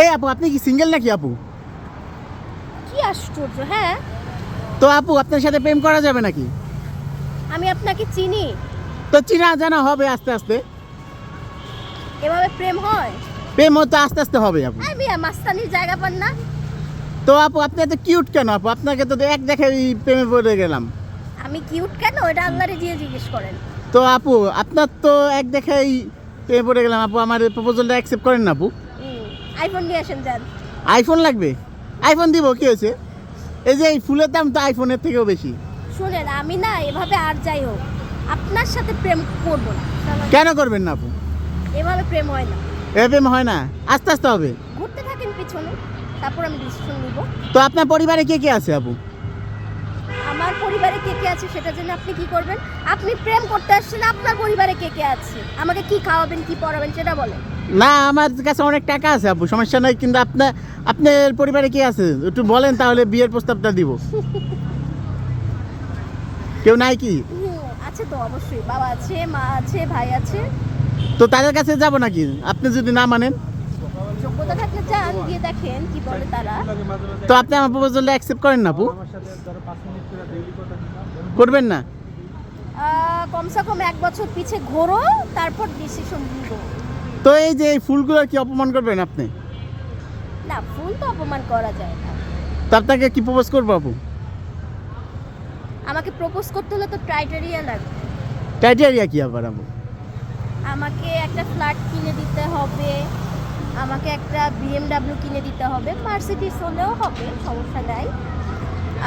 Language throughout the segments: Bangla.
এই আপু আপনি কি সিঙ্গেল নাকি আপু? কি আশ্চর্য হ্যাঁ? তো আপু আপনার সাথে প্রেম করা যাবে নাকি? আমি আপনাকে চিনি। তো চিনা জানা হবে আস্তে আস্তে। এভাবে প্রেম হয়? প্রেম তো আস্তে আস্তে হবে আপু। আর মিয়া মাস্তানির জায়গা পান না। তো আপু আপনি এত কিউট কেন আপু? আপনাকে তো এক দেখে প্রেমে পড়ে গেলাম। আমি কিউট কেন? এটা আল্লাহরে দিয়ে জিজ্ঞেস করেন। তো আপু আপনার তো এক দেখে প্রেমে পড়ে গেলাম। আপু আমার প্রপোজালটা অ্যাকসেপ্ট করেন না আপু। আইফোন নিয়ে আসেন যান। আইফোন লাগবে? আইফোন দিব কি হয়েছে? এই যে এই ফুলের দাম তো আইফোনের থেকেও বেশি। শুনেন আমি না এভাবে আর যাই হোক আপনার সাথে প্রেম করব না। কেন করবেন না আপু? এভাবে প্রেম হয় না। এ প্রেম হয় না? আস্তে আস্তে হবে। ঘুরতে থাকেন পিছনে তারপর আমি ডিসিশন নিব। তো আপনার পরিবারে কে কে আছে আপু? আমার পরিবারে কে কে আছে সেটা জন্য আপনি কি করবেন? আপনি প্রেম করতে আসছেন আপনার পরিবারে কে কে আছে? আমাকে কি খাওয়াবেন কি পড়াবেন সেটা বলেন। না আমার কাছে অনেক টাকা আছে আপু। সমস্যা নাই কিন্তু আপনার আপনার পরিবারে কে আছে? একটু বলেন তাহলে বিয়ের প্রস্তাবটা দিব। কেউ নাই কি? আছে তো অবশ্যই বাবা আছে মা আছে ভাই আছে। তো তাদের কাছে যাব নাকি? আপনি যদি না মানেন। যোগ্যতা থাকলে যান গিয়ে দেখেন কি বলে তারা। তো আপনি আমার প্রপোজালটা অ্যাকসেপ্ট করেন না আপু? করবেন না? কমসে কম এক বছর পিছে ঘোরো তারপর ডিসিশন নিব। তো এই যে এই ফুলগুলো কি অপমান করবেন আপনি? না ফুল তো অপমান করা যায় না। তো আপনাকে কি প্রপোজ করব আপু? আমাকে প্রপোজ করতে হলে তো ক্রাইটেরিয়া লাগবে। ক্রাইটেরিয়া কি আবার আপু? আমাকে একটা ফ্ল্যাট কিনে দিতে হবে আমাকে একটা বিএমডাব্লিউ কিনে দিতে হবে মার্সিডিস হলেও হবে সমস্যা নাই।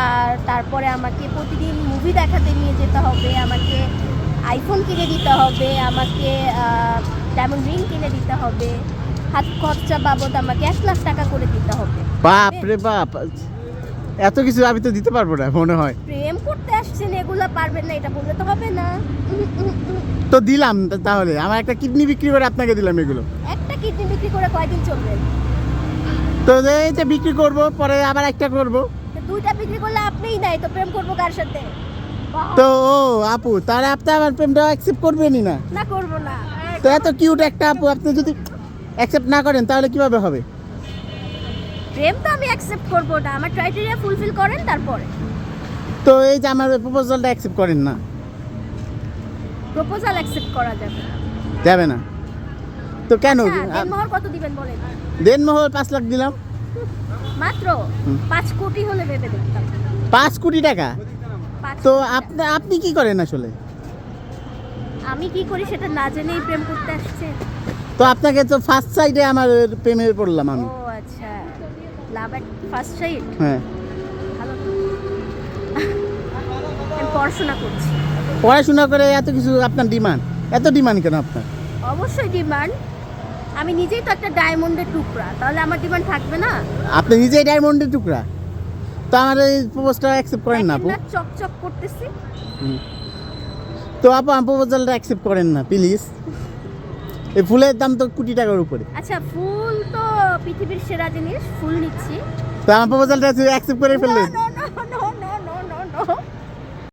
আর তারপরে আমাকে প্রতিদিন মুভি দেখাতে নিয়ে যেতে হবে আমাকে আইফোন কিনে দিতে হবে আমাকে ডায়মন্ড রিং কিনে দিতে হবে। হাত খরচা বাবদ আমাকে এক লাখ টাকা করে দিতে হবে। বাপ রে বাপ এত কিছু আমি তো দিতে পারব না মনে হয়। প্রেম করতে আসছেন এগুলো পারবেন না এটা বললে তো হবে না। তো দিলাম তাহলে আমার একটা কিডনি বিক্রি করে আপনাকে দিলাম এগুলো। একটা কিডনি বিক্রি করে কয়দিন চলবেন তো এই যে বিক্রি করব পরে আবার একটা করব। দুইটা বিক্রি করলে আপনিই নাই তো প্রেম করব কার সাথে? তো ও আপু তাহলে আপনি আমার প্রেমটা অ্যাকসেপ্ট করবেনই না। না করব না। তো এত কিউট একটা আপু আপনি যদি অ্যাকসেপ্ট না করেন তাহলে কীভাবে হবে? প্রেম তো আমি অ্যাকসেপ্ট করব না আমার ক্রাইটেরিয়া ফুলফিল করেন তারপরে। তো এই যে আমার প্রপোজালটা অ্যাকসেপ্ট করেন না? প্রপোজাল অ্যাকসেপ্ট করা যাবে না। যাবে না। তো কেন? আচ্ছা, দেনমোহর কত দিবেন বলেন? দেনমোহর পাঁচ লাখ দিলাম। মাত্র। পাঁচ কোটি হলে ভেবে দেখতাম। পাঁচ কোটি টাকা? তো আপনি আপনি কি করেন আসলে। আমি কি করি সেটা না জেনেই প্রেম করতে আসছে? তো আপনাকে তো ফার্স্ট সাইডে আমার প্রেমে পড়লাম আমি। ও আচ্ছা। লাভ এট ফার্স্ট সাইড হ্যাঁ। ভালো আমি পড়াশোনা করছি। পড়াশোনা করে এত কিছু আপনার ডিমান্ড এত ডিমান্ড কেন আপনার? অবশ্যই ডিমান্ড আমি নিজেই তো একটা ডায়মন্ডের টুকরা তাহলে আমার ডিমান্ড থাকবে না? আপনি নিজেই ডায়মন্ডের টুকরা? তো আমার এই প্রপোজটা অ্যাকসেপ্ট করেন না আপু। চকচক করতেছি। হুম। তো আপু প্রপোজালটা অ্যাকসেপ্ট করেন না প্লিজ এই ফুলের দাম তো কোটি টাকার উপরে। আচ্ছা ফুল তো পৃথিবীর সেরা জিনিস ফুল নিচ্ছি। তো আমার প্রপোজালটা অ্যাকসেপ্ট করে ফেললেন?